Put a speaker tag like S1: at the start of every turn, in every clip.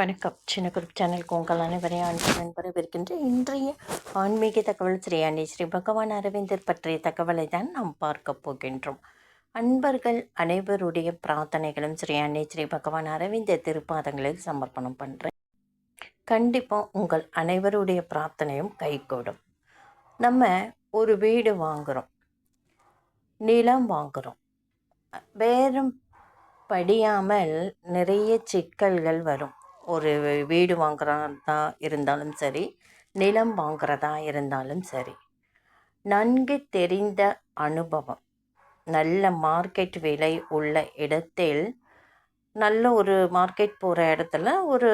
S1: வணக்கம். சின்ன குரூப் சேனலுக்கு உங்கள் அனைவரையும் அன்புடன் இருக்கின்ற இன்றைய ஆன்மீக தகவல் ஸ்ரீ அன்னை ஸ்ரீ பகவான் அரவிந்தர் பற்றிய தகவலை தான் நாம் பார்க்க போகின்றோம். அன்பர்கள் அனைவருடைய பிரார்த்தனைகளும் ஸ்ரீ அன்னை ஸ்ரீ பகவான் அரவிந்தர் திருப்பாதங்களில் சமர்ப்பணம் பண்ணுறேன் கண்டிப்பாக உங்கள் அனைவருடைய பிரார்த்தனையும் கைகூடும். நம்ம ஒரு வீடு வாங்குகிறோம் நிலம் வாங்குகிறோம் வேறும் படியாமல் நிறைய சிக்கல்கள் வரும். ஒரு வீடு வாங்குறதா இருந்தாலும் சரி நிலம் வாங்குறதா இருந்தாலும் சரி நன்கு தெரிந்த அனுபவம் நல்ல மார்க்கெட் விலை உள்ள இடத்தில் நல்ல ஒரு மார்க்கெட் போகிற இடத்துல ஒரு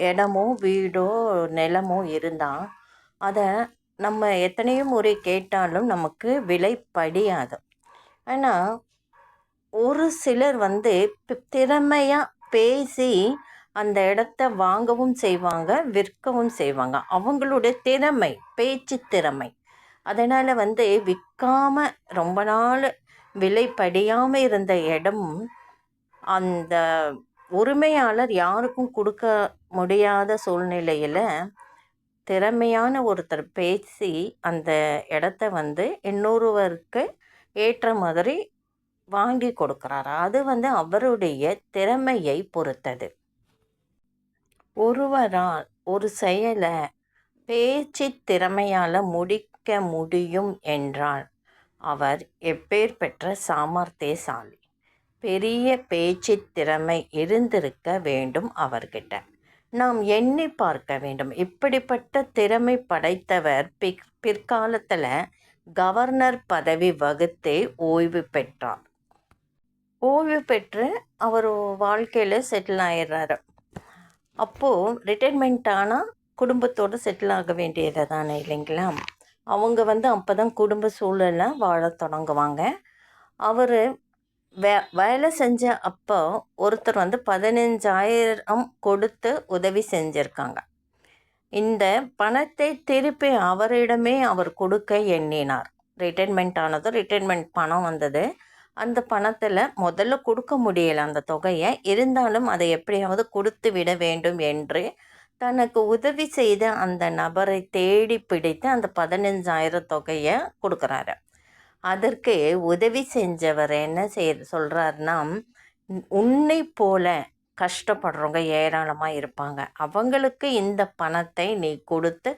S1: இடமோ வீடோ நிலமோ இருந்தால் அதை நம்ம எத்தனையோ முறை கேட்டாலும் நமக்கு விலை படியாது. ஆனால் ஒரு சிலர் வந்து திறமையாக பேசி அந்த இடத்த வாங்கவும் செய்வாங்க விற்கவும் செய்வாங்க. அவங்களுடைய திறமை பேச்சு திறமை. அதனால் வந்து விற்காம ரொம்ப நாள் விலை படியாமல் இருந்த இடம் அந்த உரிமையாளர் யாருக்கும் கொடுக்க முடியாத சூழ்நிலையில் திறமையான ஒருத்தர் பேசி அந்த இடத்த வந்து இன்னொருவருக்கு ஏற்ற மாதிரி வாங்கி கொடுக்குறாரு? அது வந்து அவருடைய திறமையை பொறுத்தது. ஒருவரால் ஒரு செயலை பேச்சு திறமையால் முடிக்க முடியும் என்றால் அவர் எப்பேற்பெற்ற சாமர்த்தியசாலி. பெரிய பேச்சு திறமை இருந்திருக்க வேண்டும் அவர்கிட்ட. நாம் எண்ணி பார்க்க வேண்டும். இப்படிப்பட்ட திறமை படைத்தவர் பிற் பிற்காலத்தில் கவர்னர் பதவி வகுத்தே ஓய்வு பெற்றார். ஓய்வு பெற்று அவர் வாழ்க்கையில் செட்டில் ஆயிடுறாரு அப்போது ரிட்டைர்மெண்ட் ஆனால் குடும்பத்தோடு செட்டில் ஆக வேண்டியது தானே இல்லைங்களா? அவங்க வந்து அப்போ தான் குடும்ப சூழலை வாழ தொடங்குவாங்க. அவர் வே வேலை செஞ்ச அப்போ ஒருத்தர் வந்து பதினஞ்சாயிரம் கொடுத்து உதவி செஞ்சுருக்காங்க. இந்த பணத்தை திருப்பி அவரிடமே அவர் கொடுக்க எண்ணினார். ரிட்டைர்மெண்ட் ஆனதும் ரிட்டைர்மெண்ட் பணம் வந்தது. அந்த பணத்தில் முதல்ல கொடுக்க முடியலை அந்த தொகையை. இருந்தாலும் அதை எப்படியாவது கொடுத்து விட வேண்டும் என்று தனக்கு உதவி செய்த அந்த நபரை தேடி பிடித்து அந்த பதினஞ்சாயிரம் தொகையை கொடுக்குறாரு. அதற்கு உதவி செஞ்சவர் என்ன செய் சொல்கிறாருன்னா உன்னை போல கஷ்டப்படுறவங்க ஏராளமாக இருப்பாங்க. அவங்களுக்கு இந்த பணத்தை நீ கொடுத்து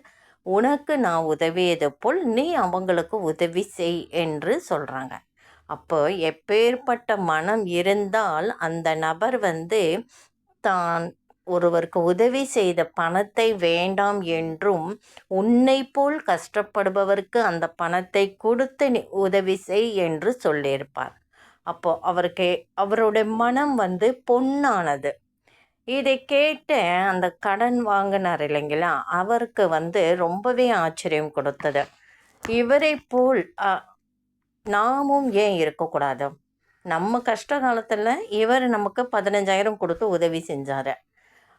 S1: உனக்கு நான் உதவியது போல் நீ அவங்களுக்கு உதவி செய் என்று சொல்கிறாங்க அப்போ எப்பேற்பட்ட மனம் இருந்தால் அந்த நபர் வந்து தான் ஒருவருக்கு உதவி செய்த பணத்தை வேண்டாம் என்றும் உன்னை போல் கஷ்டப்படுபவருக்கு அந்த பணத்தை கொடுத்து உதவி செய் என்று சொல்லியிருப்பார். அப்போ அவருக்கு அவருடைய மனம் வந்து பொன்னானது. இதை கேட்டு அந்த கடன் வாங்கினார் இல்லைங்களா? அவருக்கு வந்து ரொம்பவே ஆச்சரியம் கொடுத்தது. இவரை போல் நாமும் ஏன் இருக்கக்கூடாது? நம்ம கஷ்ட காலத்தில் இவர் நமக்கு பதினஞ்சாயிரம் கொடுத்து உதவி செஞ்சார்.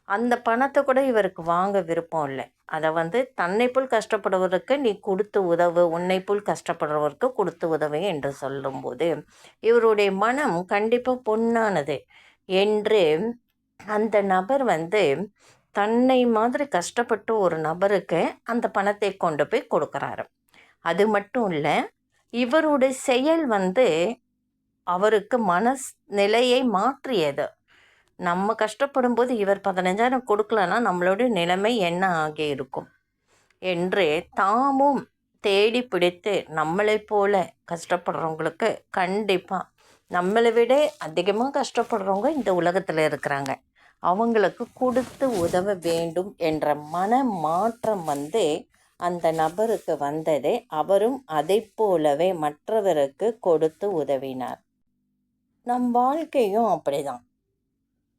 S1: அந்த பணத்தை கூட இவருக்கு வாங்க விருப்பம் இல்லை. அதை வந்து தன்னை போல் கஷ்டப்படுவதற்கு நீ கொடுத்து உதவு உன்னை போல் கஷ்டப்படுறவருக்கு கொடுத்து உதவு என்று சொல்லும்போது இவருடைய மனம் கண்டிப்பாக பொன்னானது. என்று அந்த நபர் வந்து தன்னை மாதிரி கஷ்டப்பட்டு ஒரு நபருக்கு அந்த பணத்தை கொண்டு போய் கொடுக்குறாரு. அது மட்டும் இல்லை இவருடைய செயல் வந்து அவருக்கு மனஸ் நிலையை மாற்றியது. நம்ம கஷ்டப்படும் போது இவர் பதினஞ்சாயிரம் கொடுக்கலன்னா நம்மளுடைய நிலைமை என்ன ஆகி இருக்கும்? என்று தாமும் தேடி பிடித்து நம்மளை போல கஷ்டப்படுறவங்களுக்கு கண்டிப்பாக நம்மளை விட அதிகமாக கஷ்டப்படுறவங்க இந்த உலகத்தில் இருக்கிறாங்க. அவங்களுக்கு கொடுத்து உதவ வேண்டும் என்ற மன மாற்றம் வந்து அந்த நபருக்கு வந்ததே அவரும் அதை போலவே மற்றவருக்கு கொடுத்து உதவினார். நம் வாழ்க்கையும் அப்படிதான்.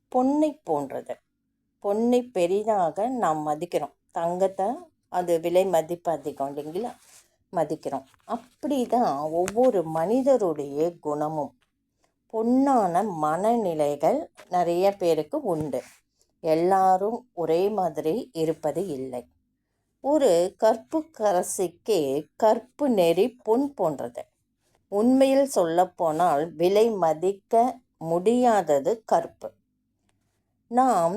S1: பொன்னை போன்றது. பொன்னை பெரிதாக நாம் மதிக்கிறோம். தங்கத்தை அது விலை மதிப்பு அதிகம் இல்லைங்களா? மதிக்கிறோம். அப்படி தான் ஒவ்வொரு மனிதருடைய குணமும். பொன்னான மனநிலைகள் நிறைய பேருக்கு உண்டு. எல்லாரும் ஒரே மாதிரி இருப்பது இல்லை. ஒரு கற்பு கரசிக்கு கற்பு நெறி பொன் போன்றது. உண்மையில் சொல்லப்போனால் விலை மதிக்க முடியாதது கற்பு. நாம்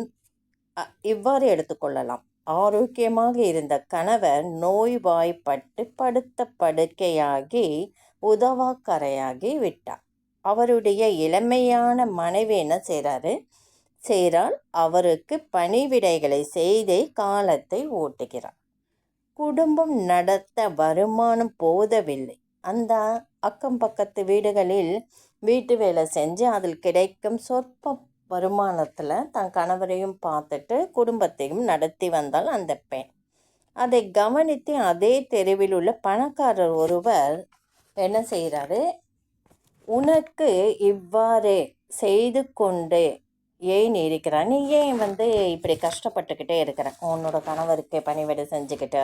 S1: இவ்வாறு எடுத்துக்கொள்ளலாம் ஆரோக்கியமாக இருந்த கணவர் நோய்வாய்ப்பட்டு படுத்த படுக்கையாகி உதவாக்கரையாகி விட்டார். அவருடைய இளமையான மனைவி என்ன செய்கிறாரு செய்கிறால் அவருக்கு பணிவிடைகளை செய்தே காலத்தை ஓட்டுகிறார். குடும்பம் நடத்த வருமானம் போதவில்லை. அந்த அக்கம் பக்கத்து வீடுகளில் வீட்டு வேலை செஞ்சு அதில் கிடைக்கும் சொற்ப வருமானத்தில் தன் கணவரையும் பார்த்துட்டு குடும்பத்தையும் நடத்தி வந்தால் அந்த பெண். அதை கவனித்து அதே தெருவில் உள்ள பணக்காரர் ஒருவர் என்ன செய்கிறாரு உனக்கு இவ்வாறு செய்து கொண்டு ஏன் இருக்கிறாய் நீ ஏன் வந்து இப்படி கஷ்டப்பட்டுக்கிட்டே இருக்கிற உன்னோட கணவருக்கு பணிவிடை செஞ்சுக்கிட்டு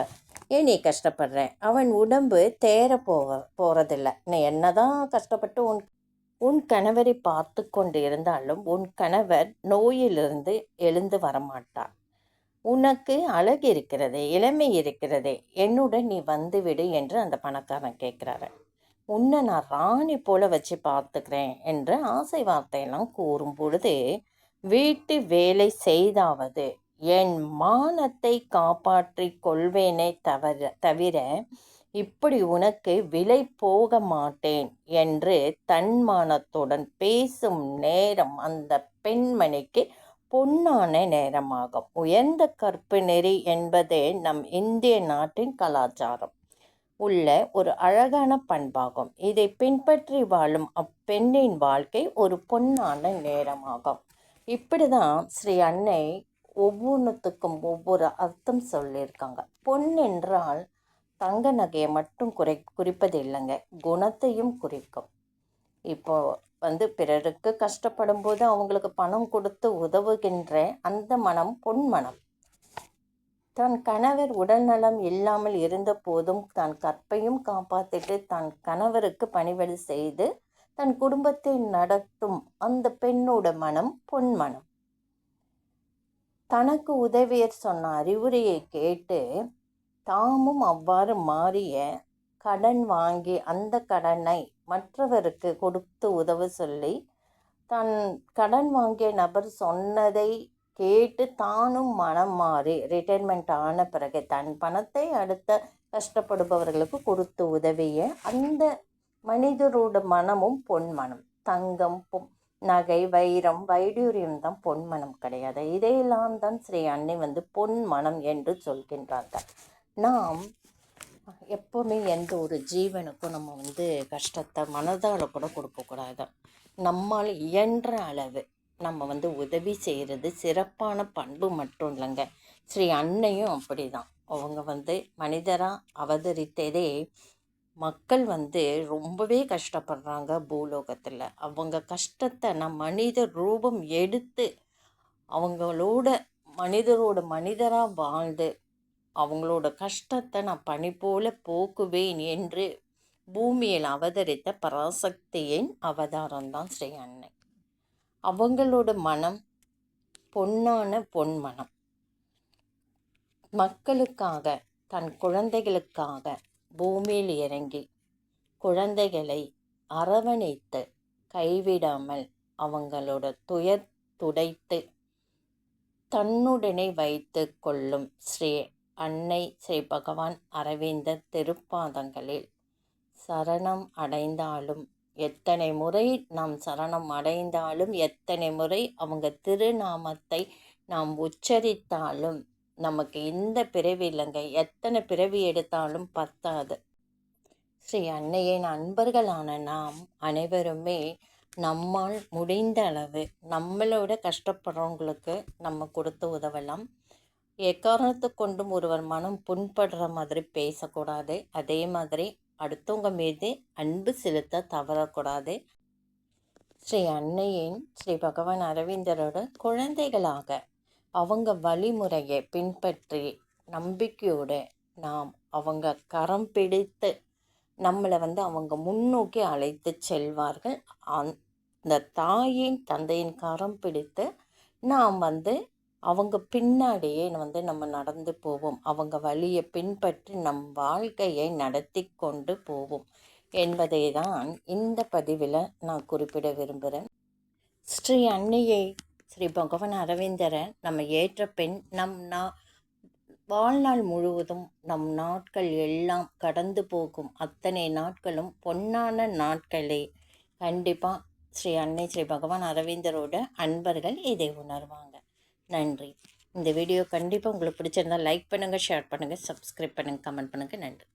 S1: ஏன் நீ கஷ்டப்படுற? அவன் உடம்பு தேர போக போகிறதில்ல நீ என்னதான் கஷ்டப்பட்டு உன் உன் கணவரை பார்த்து கொண்டு இருந்தாலும் உன் கணவர் நோயிலிருந்து எழுந்து வரமாட்டார். உனக்கு அழகு இருக்கிறது இளமை இருக்கிறதே என்னுடன் நீ வந்துவிடு என்று அந்த பணக்காரன் கேட்குறாரு. உன்னை நான் ராணி போல வச்சு பார்த்துக்கிறேன் என்று ஆசை வார்த்தையெல்லாம் கூறும் பொழுது வீட்டு வேலை செய்தாவது என் மானத்தை காப்பாற்றிக் கொள்வேனே தவிர தவிர இப்படி உனக்கு விலை போக மாட்டேன் என்று தன்மானத்துடன் பேசும் நேரம் அந்த பெண்மணிக்கு பொன்னான நேரமாகும். உயர்ந்த கற்பு நெறி என்பதே நம் இந்திய நாட்டின் கலாச்சாரம். உள்ள ஒரு அழகான பண்பாகும். இதை பின்பற்றி வாழும் அப்பெண்ணின் வாழ்க்கை ஒரு பொன்னான நேரமாகும். இப்படி தான் ஸ்ரீ அன்னை ஒவ்வொன்றுத்துக்கும் ஒவ்வொரு அர்த்தம் சொல்லியிருக்காங்க. பொன் என்றால் தங்க நகையை மட்டும் குறை குறிப்பது இல்லைங்க. குணத்தையும் குறிக்கும். இப்போ வந்து பிறருக்கு கஷ்டப்படும் போது அவங்களுக்கு பணம் கொடுத்து உதவுகின்ற அந்த மனம் பொன் மனம். தன் கணவர் உடல்நலம் இல்லாமல் இருந்த போதும் தன் கற்பையும் காப்பாற்றிட்டு தன் கணவருக்கு பணிவிடை செய்து தன் குடும்பத்தை நடத்தும் அந்த பெண்ணோட மனம் பொன் மனம். தனக்கு உதவியர் சொன்ன அறிவுரையை கேட்டு தாமும் அவ்வாறு மாறிய கடன் வாங்கி அந்த கடனை மற்றவருக்கு கொடுத்து உதவ சொல்லி தன் கடன் வாங்கிய நபர் சொன்னதை கேட்டு தானும் மனம் மாறி ரிட்டைர்மெண்ட் ஆன பிறகு தன் பணத்தை அடுத்த கஷ்டப்படுபவர்களுக்கு கொடுத்து உதவிய அந்த மனிதரோட மனமும் பொன் மனம். தங்கம் பொ- நகை வைரம் வைடூரியம் தான் பொன்மனம் கிடையாது. இதையெல்லாம் தான் ஸ்ரீ அன்னை வந்து பொன் மனம் என்று சொல்கின்றார்கள். நாம் எப்போவுமே எந்த ஒரு ஜீவனுக்கும் நம்ம வந்து கஷ்டத்தை மனதால் கூட கொடுக்கக்கூடாது. நம்மால் இயன்ற அளவு நம்ம வந்து உதவி செய்கிறது சிறப்பான பண்பு மட்டும் இல்லைங்க. ஸ்ரீ அன்னையும் அப்படி தான் அவங்க வந்து மனிதராக அவதரித்ததே மக்கள் வந்து ரொம்பவே கஷ்டப்படுறாங்க பூலோகத்தில். அவங்க கஷ்டத்தை நான் மனித ரூபம் எடுத்து அவங்களோட மனிதரோட மனிதராக வாழ்ந்து அவங்களோட கஷ்டத்தை நான் பணி போல போக்குவேன் என்று பூமியில் அவதரித்த பராசக்தியின் அவதாரம் தான் ஸ்ரீ அன்னை. அவங்களோட மனம் பொன்னான பொன் மனம் மக்களுக்காக தன் குழந்தைகளுக்காக பூமியில் இறங்கி குழந்தைகளை அரவணைத்து கைவிடாமல் அவங்களோட துயர் துடைத்து தன்னுடனே வைத்து கொள்ளும் ஸ்ரீ அன்னை ஸ்ரீ பகவான் அரவிந்தர் திருப்பாதங்களில் சரணம் அடைந்தாலும் எத்தனை முறை நாம் சரணம் அடைந்தாலும் எத்தனை முறை அவங்க திருநாமத்தை நாம் உச்சரித்தாலும் நமக்கு இந்த பிறவி இல்லைங்க. எத்தனை பிறவி எடுத்தாலும் பத்தாது. ஸ்ரீ அன்னையின் அன்பர்களான நாம் அனைவருமே நம்மால் முடிந்த அளவு நம்மளோட கஷ்டப்படுறவங்களுக்கு நம்ம கொடுத்து உதவலாம். எக்காரணத்து கொண்டும் ஒருவர் மனம் புண்படுற மாதிரி பேசக்கூடாது. அதே மாதிரி அடுத்தவங்க மீது அன்பு செலுத்த தவறக்கூடாது. ஸ்ரீ அன்னையின் ஸ்ரீ பகவான் அரவிந்தரோட குழந்தைகளாக அவங்க வழிமுறையை பின்பற்றி நம்பிக்கையோடு நாம் அவங்க கரம் பிடித்து நம்மளை வந்து அவங்க முன்னோக்கி அழைத்து செல்வார்கள். அந்த தாயின் தந்தையின் கரம் பிடித்து நாம் வந்து அவங்க பின்னாடியே வந்து நம்ம நடந்து போவோம். அவங்க வழியை பின்பற்றி நம் வாழ்க்கையை நடத்தி கொண்டு போவோம் என்பதை தான் இந்த பதிவில் நான் குறிப்பிட விரும்புகிறேன் ஸ்ரீ அன்னையை ஸ்ரீ பகவான் அரவிந்தரை நம்ம ஏற்ற பெண் நம் நா வாழ்நாள் முழுவதும் நம் நாட்கள் எல்லாம் கடந்து போகும் அத்தனை நாட்களும் பொன்னான நாட்களே. கண்டிப்பாக ஸ்ரீ அன்னை ஸ்ரீ பகவான் அரவிந்தரோட அன்பர்கள் இதை உணர்வாங்க. நன்றி. இந்த வீடியோ கண்டிப்பாக உங்களுக்கு பிடிச்சிருந்தா லைக் பண்ணுங்கள் ஷேர் பண்ணுங்கள் சப்ஸ்கிரைப் பண்ணுங்கள் கமெண்ட் பண்ணுங்கள் நன்றி.